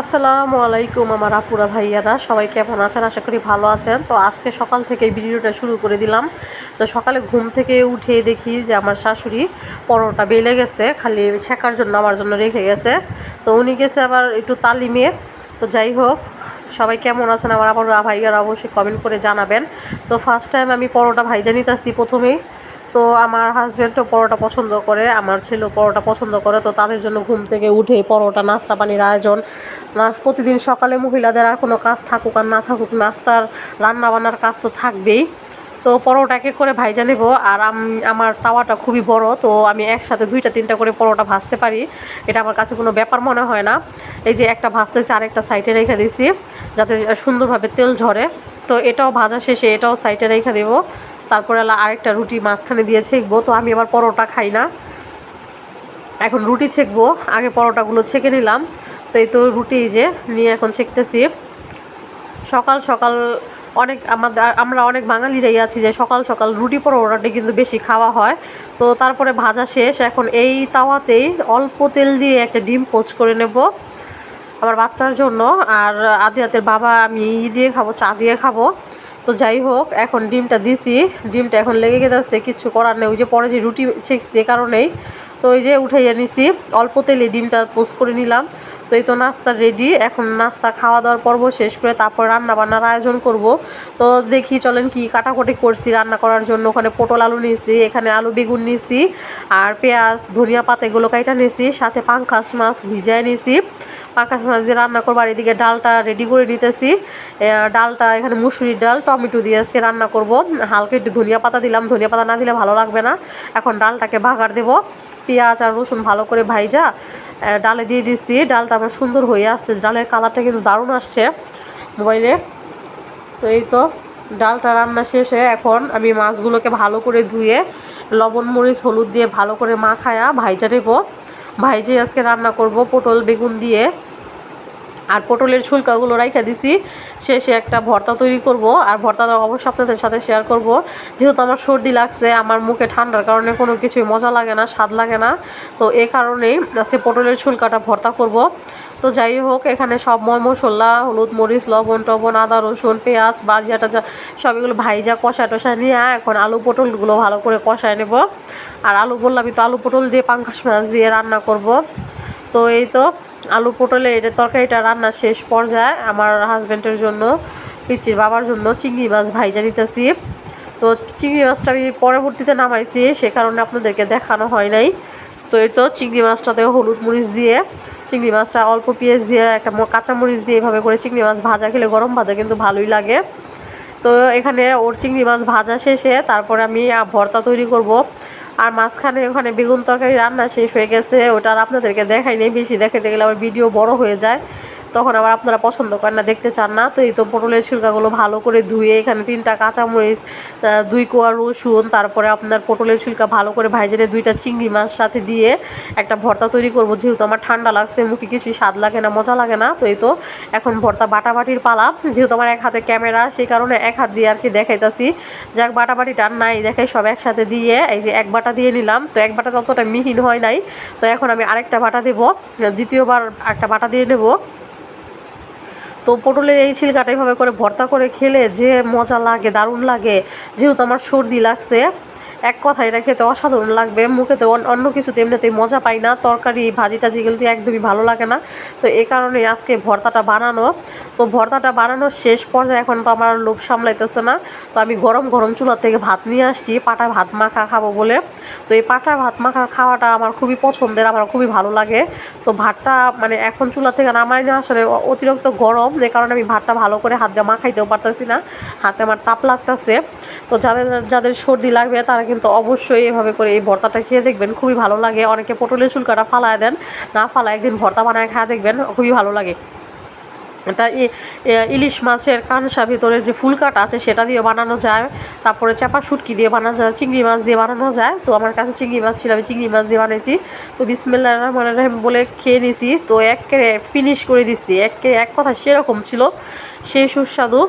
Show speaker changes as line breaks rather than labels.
আসসালামু আলাইকুম আমার আপুরা ভাইয়ারা, সবাই কেমন আছেন? আশা করি ভালো আছেন। তো আজকে সকাল থেকে ভিডিওটা শুরু করে দিলাম। তো সকালে ঘুম থেকে উঠে দেখি যে আমার শাশুড়ি পরোটা বেলে গেছে, খালি ছেঁকার জন্য আমার জন্য রেখে গেছে। তো উনি গেছে আবার একটু তালিমে তো যাই হোক, সবাই কেমন আছেন আমার আপুরা ভাইয়ারা অবশ্যই কমেন্ট করে জানাবেন। তো ফার্স্ট টাইম আমি পরোটা ভাইজা নিতেছি প্রথমেই। তো আমার হাজব্যান্ডও পরোটা পছন্দ করে, আমার ছেলেও পরোটা পছন্দ করে, তো তাদের জন্য ঘুম থেকে উঠে পরোটা, নাস্তা পানির আয়োজন। প্রতিদিন সকালে মহিলাদের আর কোনো কাজ থাকুক আর না থাকুক, নাস্তার রান্না বান্নার কাজ তো থাকবেই। তো পরোটা এক এক করে ভাইজা নেব, আর আম- আমার তাওয়াটা খুবই বড়, তো আমি একসাথে দুইটা, তিনটা করে পরোটা ভাজতে পারি। এটা আমার কাছে কোনো ব্যাপার মনে হয় না। এই যে একটা ভাজতেছি, আরেকটা সাইডে রেখে দিয়েছি যাতে সুন্দরভাবে তেল ঝরে। তো এটাও ভাজা শেষে, এটাও সাইডে রেখে দেবো। তারপরে আরেকটা রুটি মাঝখানে দিয়ে ছেঁকবো। তো আমি আবার পরোটা খাই না। এখন রুটি ছেঁকবো। আগে পরোটাগুলো ছেঁকে নিলাম। তো এই তো রুটি যে নিয়ে এখন ছেঁকতেছি। সকাল সকাল অনেক আমাদের আমরা অনেক বাঙালিরাই আছি যে সকাল সকাল রুটি পরোটাটি কিন্তু বেশি খাওয়া হয়। তো তারপরে ভাজা শেষ। এখন এই তাওয়াতেই অল্প তেল দিয়ে একটা ডিম পোচ করে নেব আমার বাচ্চার জন্য। আর আদিয়াতের বাবা আমি ই দিয়ে খাব, চা দিয়ে খাব। তো যাই হোক, এখন ডিমটা দিছি। ডিমটা এখন লেগে গেছে কিচ্ছু করার নেই। ওই যে পরে যে রুটি এ কারণেই। তো ওই যে উঠাইয়া নিছি। অল্প তেলে ডিমটা পোস্ট করে নিলাম। তো এই তো নাস্তা রেডি এখন নাস্তা খাওয়া দাওয়ার পর্ব শেষ করে তারপর রান্না বান্নার আয়োজন করব। তো দেখি চলেন কি কাটাকুটি করছি রান্না করার জন্য। ওখানে পটল আলু নিয়েছি এখানে আলু বেগুন নিয়েছি আর পেঁয়াজ, ধনিয়া পাতা এগুলো কাইটা নিয়েছি সাথে পাঙ্কাশ মাছ ভিজায় নিয়েছি মাছ দিয়ে রান্না করব, আর এদিকে ডালটা রেডি করে নিতেছি। ডালটা এখানে মুসুরির ডাল, টমেটো দিয়ে আজকে রান্না করব। হালকা একটু ধনিয়া পাতা দিলাম, ধনিয়া পাতা না দিলে ভালো লাগবে না। এখন ডালটাকে বাগার দেবো। পেঁয়াজ আর রসুন ভালো করে ভাইজা ডালে দিয়ে দিচ্ছি। ডালটা আমার সুন্দর হয়ে আসছে ডালের কালারটা কিন্তু দারুণ আসছে মোবাইলে। তো এই তো, ডালটা রান্না শেষ এখন আমি মাছগুলোকে ভালো করে ধুয়ে, লবণ, মরিচ, হলুদ দিয়ে ভালো করে মাখায়া ভাইজা নেব। ভাইজে আজকে রান্না করব পটল, বেগুন দিয়ে। আর পটলের ছুলকাগুলো রাইখা দিছি। শেষে একটা ভর্তা তৈরি করব। আর ভর্তাটা অবশ্যই আপনাদের সাথে শেয়ার করব। যেহেতু আমার সর্দি লাগছে, আমার মুখে ঠান্ডার কারণে কোনো কিছুই মজা লাগে না, স্বাদ লাগে না। তো এই কারণেই আজকে পটলের ছুলকাটা ভর্তা করব। তো যাই হোক, এখানে সব ময় মশলা হলুদ মরিচ, লবণ টবণ, আদা, রসুন, পেঁয়াজ, বাজিয়া টাজা সব এগুলো ভাইজা, কষা টষা নিয়ে এখন আলু পটলগুলো ভালো করে কষায় নেব। আর আলু বললামই তো আলু পটল দিয়ে পাঙ্কাশ মাছ দিয়ে রান্না করব। তো এই তো আলু পটলে এটা তরকারিটা রান্না শেষ পর্যায়ে আমার হাজব্যান্ডের জন্য পিচির বাবার জন্য চিংড়ি মাছ ভাইজা নিতেছি। তো চিংড়ি মাছটা আমি পরবর্তীতে নামাইছি, সে কারণে আপনাদেরকে দেখানো হয় নাই। তো এই তো চিংড়ি মাছটাতে হলুদ মরিচ দিয়ে, চিংড়ি মাছটা অল্প পেঁয়াজ দিয়ে, একটা ম- কাঁচা মরিচ দিয়ে এভাবে করে চিংড়ি মাছ ভাজা খেলে গরম ভাজা কিন্তু ভালোই লাগে। তো এখানে ওর চিংড়ি মাছ ভাজা শেষে তারপরে আমি ভর্তা তৈরি করব। আর মাঝখানে ওখানে বেগুন তরকারি রান্না শেষ হয়ে গেছে, ওটা আর আপনাদেরকে দেখাই নেই বেশি দেখাতে গেলে আবার ভিডিও বড় হয়ে যায়। তখন আবার আপনারা পছন্দ করেন না, দেখতে চান না। তো এই তো পটলের ছিলকাগুলো ভালো করে ধুয়ে এখানে তিনটা কাঁচামরিচ দুই কোয়া রসুন, তারপরে আপনার পটলের ছিলকা ভালো করে ভাইজেনে দুইটা চিংড়ি মাছ সাথে দিয়ে একটা ভর্তা তৈরি করব। যেহেতু আমার ঠান্ডা লাগছে, মুখে কিছুই স্বাদ লাগে না, মজা লাগে না, তো এই তো এখন ভর্তা বাটাবাটির পালা। যেহেতু আমার এক হাতে ক্যামেরা, সেই কারণে এক হাত দিয়ে আর কি দেখাইতাছি। যাক, বাটাবাটিটা আর নাই, দেখাই সব একসাথে দিয়ে, এই যে এক বাটা দিয়ে নিলাম। তো এক বাটা ততটা মিহিন হয় নাই। তো এখন আমি আরেকটা বাটা দেবো, দ্বিতীয়বার একটা বাটা দিয়ে নেব। তো পটলের এই ছিলকাটা এইভাবে করে ভর্তা করে খেলে যে মজা লাগে, দারুণ লাগে। যেহেতু আমার সর্দি লাগছে এক কথা এটা খেতে অসাধারণ লাগবে। মুখে তো অন- অন্য কিছুতে এমনিতেই মজা পাই না। তরকারি, ভাজি টাজি গেলে তো একদমই ভালো লাগে না। তো এই কারণে আজকে ভর্তাটা বানানো। তো ভর্তাটা বানানোর শেষ পর্যায়ে এখন তো আমার লোভ সামলাইতেছে না। তো আমি গরম গরম চুলা থেকে ভাত নিয়ে আসছি। পাটা ভাত মাখা খাব বলে। তো এই পাটা ভাত মাখা খাওয়াটা আমার খুবই পছন্দের, আমার খুবই ভালো লাগে। তো ভাতটা মানে এখন চুলা থেকে নামাই না আসলে অতিরিক্ত গরম, যে কারণে আমি ভাতটা ভালো করে হাত দিয়ে মাখাইতেও পারতেছি না। হাতে আমার তাপ লাগতেছে। তো যাদের যাদের সর্দি লাগবে তারা কিন্তু অবশ্যই এভাবে করে এই ভর্তাটা খেয়ে দেখবেন, খুবই ভালো লাগে। অনেকে পটলের চুলকাটা ফালায় দেন, না ফালায় একদিন ভর্তা বানায় খায় দেখবেন, খুবই ভালো লাগে। এটা ইলিশ মাছের কানসা ভিতরের যে ফুলকাটা আছে সেটা দিয়ে বানানো যায়, তারপরে চাপা শুটকি দিয়ে বানানো যায়, চিংড়ি মাছ দিয়ে বানানো যায়। তো আমার কাছে চিংড়ি মাছ ছিল, আমি চিংড়ি মাছ দিয়ে বানিয়েছি তো বিসমিল্লা রহমান রহিম বলে খেয়ে নিয়েছি তো একে ফিনিশ করে দিছি একে এক কথা সেরকম ছিল। সেই সুস্বাদু